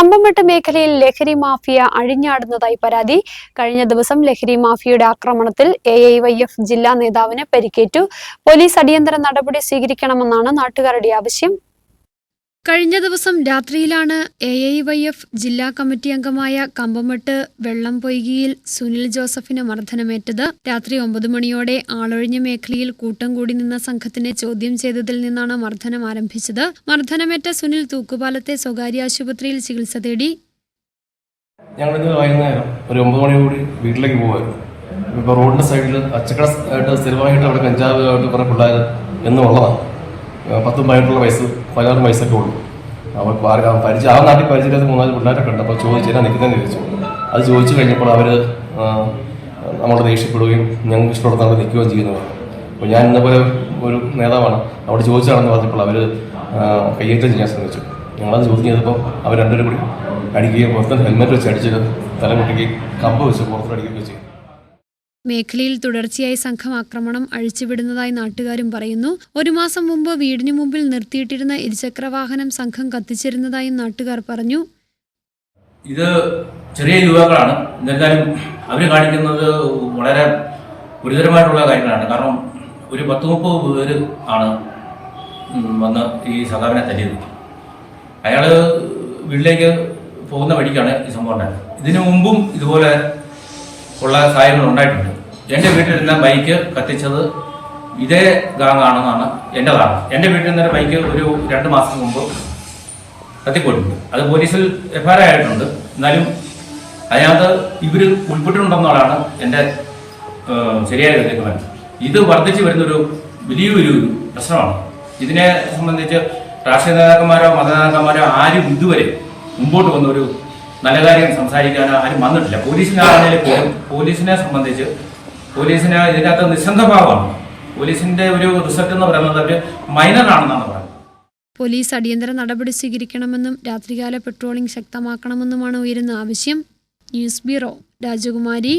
കമ്പംമെട്ട് മേഖലയിൽ ലഹരി മാഫിയ അഴിഞ്ഞാടുന്നതായി പരാതി. കഴിഞ്ഞ ദിവസം ലഹരി മാഫിയയുടെ ആക്രമണത്തിൽ എ ഐ വൈ എഫ് ജില്ലാ നേതാവിന് പരിക്കേറ്റു. പോലീസ് അടിയന്തര നടപടി സ്വീകരിക്കണമെന്നാണ് നാട്ടുകാരുടെ ആവശ്യം. കഴിഞ്ഞ ദിവസം രാത്രിയിലാണ് എ ഐ വൈ എഫ് ജില്ലാ കമ്മിറ്റി അംഗമായ കമ്പമട്ട് വെള്ളം പൊയ്കിയിൽ സുനിൽ ജോസഫിന് മർദ്ദനമേറ്റത്. രാത്രി ഒമ്പത് മണിയോടെ ആളൊഴിഞ്ഞ മേഖലയിൽ കൂട്ടം കൂടി നിന്ന സംഘത്തിനെ ചോദ്യം ചെയ്തതിൽ നിന്നാണ് മർദ്ദനം ആരംഭിച്ചത്. മർദ്ദനമേറ്റ സുനിൽ തൂക്കുപാലത്തെ സ്വകാര്യ ആശുപത്രിയിൽ ചികിത്സ തേടി. ഞങ്ങളിന്ന് വൈകുന്നേരം ഒരു ഒമ്പത് മണിയോടി വീട്ടിലേക്ക് പോകുമായിരുന്നു ഇപ്പോൾ റോഡിന്റെ സൈഡിൽ അച്ചക്കട ആയിട്ട് സ്ഥിരമായിട്ട് അവിടെ കഞ്ചാവ് ആയിട്ട് കുറേ പിള്ളേർ എന്നും ഉള്ളതാണ് ആ, പത്തും പതിനെട്ടുള്ള വയസ്സ് പതിനാറ് വയസ്സൊക്കെ ഉള്ളൂ. അവർ പരിചയം ആ നാട്ടിൽ പരിചയമില്ലാത്ത മൂന്നാൽ പിള്ളേരൊക്കെ ഉണ്ട് അപ്പോൾ ചോദിച്ചാൽ നിൽക്കുന്നതെന്ന് ചോദിച്ചു? അത് ചോദിച്ചു കഴിഞ്ഞപ്പോൾ അവർ നമ്മളോട് ദേഷ്യപ്പെടുകയും ഞങ്ങൾക്ക് ഇഷ്ടമുള്ള നിൽക്കുകയും ചെയ്യുന്നത് അപ്പോൾ ഞാൻ ഇന്നപോലെ ഒരു നേതാവാണ്. അവിടെ ചോദിച്ചാണെന്ന് പറഞ്ഞപ്പോൾ അവർ കയ്യേറ്റം ചെയ്യാൻ ശ്രമിച്ചു. ഞങ്ങളത് ചോദ്യം ചെയ്തപ്പോൾ അവർ രണ്ടുപേരും കൂടി അടിക്കുകയും പുറത്ത് ഹെൽമെറ്റ് വെച്ച് അടിച്ചത് തലമുട്ടിക്ക് കമ്പ് വെച്ച് പുറത്തടിക്കുകയൊക്കെ ചെയ്തു. മേഖലയിൽ തുടർച്ചയായി സംഘം ആക്രമണം അഴിച്ചുവിടുന്നതായി നാട്ടുകാരും പറയുന്നു. ഒരു മാസം മുമ്പ് വീടിനു മുമ്പിൽ നിർത്തിയിട്ടിരുന്ന ഇരുചക്രവാഹനം സംഘം കത്തിച്ചിരുന്നതായും നാട്ടുകാർ പറഞ്ഞു. ഇത് ചെറിയ യുവാക്കളാണ്. എന്തായാലും അവർ കാണിക്കുന്നത് വളരെ ഗുരുതരമായിട്ടുള്ള കാര്യങ്ങളാണ്. കാരണം ഒരു പത്ത് മുപ്പത് പേര് ആണ് വന്ന് ഈ സഖാവിനെ തല്ലിയത്. അയാൾ വീട്ടിലേക്ക് പോകുന്ന വഴിക്കാണ് ഈ സംഭവം ഉണ്ടായത്. ഇതിനു മുമ്പും ഇതുപോലെ ഉള്ള സാഹചര്യങ്ങൾ ഉണ്ടായിട്ടുണ്ട്. എന്റെ വീട്ടിലിരുന്ന ബൈക്ക് കത്തിച്ചത് ഇതേ ഗാങ്ങാണെന്നാണ് എന്റെ ധാരണ. എന്റെ വീട്ടിൽ നിന്ന് ബൈക്ക് ഒരു രണ്ട് മാസം മുമ്പ് കത്തിപ്പോയിട്ടുണ്ട്. അത് പോലീസിൽ എഫ്ഐആർ ആയിട്ടുണ്ട്. എന്നാലും അതിനകത്ത് ഇവർ ഉൾപ്പെട്ടിട്ടുണ്ടെന്നുള്ളതാണ് എന്റെ ശരിയായ നിഗമനം ഇത് വർദ്ധിച്ചു വരുന്നൊരു വലിയൊരു പ്രശ്നമാണ്. ഇതിനെ സംബന്ധിച്ച് രാഷ്ട്രീയ നേതാക്കന്മാരോ മത നേതാക്കന്മാരോ ആരും ഇതുവരെ മുമ്പോട്ട് വന്നൊരു നല്ല കാര്യം സംസാരിക്കാനോ ആരും വന്നിട്ടില്ല. പോലീസിനാണെങ്കിൽ പോലും പോലീസിനെ സംബന്ധിച്ച് പോലീസിന് ഇതിനകത്ത് നിസ്സന്ധഭാവമാണ് പോലീസിന്റെ ഒരു റിസൾട്ട് എന്ന് പറയുന്നത് അവർ മൈനർ ആണെന്നാണ് പറയുന്നത്. പോലീസ് അടിയന്തര നടപടി സ്വീകരിക്കണമെന്നും രാത്രികാല പെട്രോളിംഗ് ശക്തമാക്കണമെന്നുമാണ് ഉയരുന്ന ആവശ്യം. ന്യൂസ് ബ്യൂറോ രാജകുമാരി.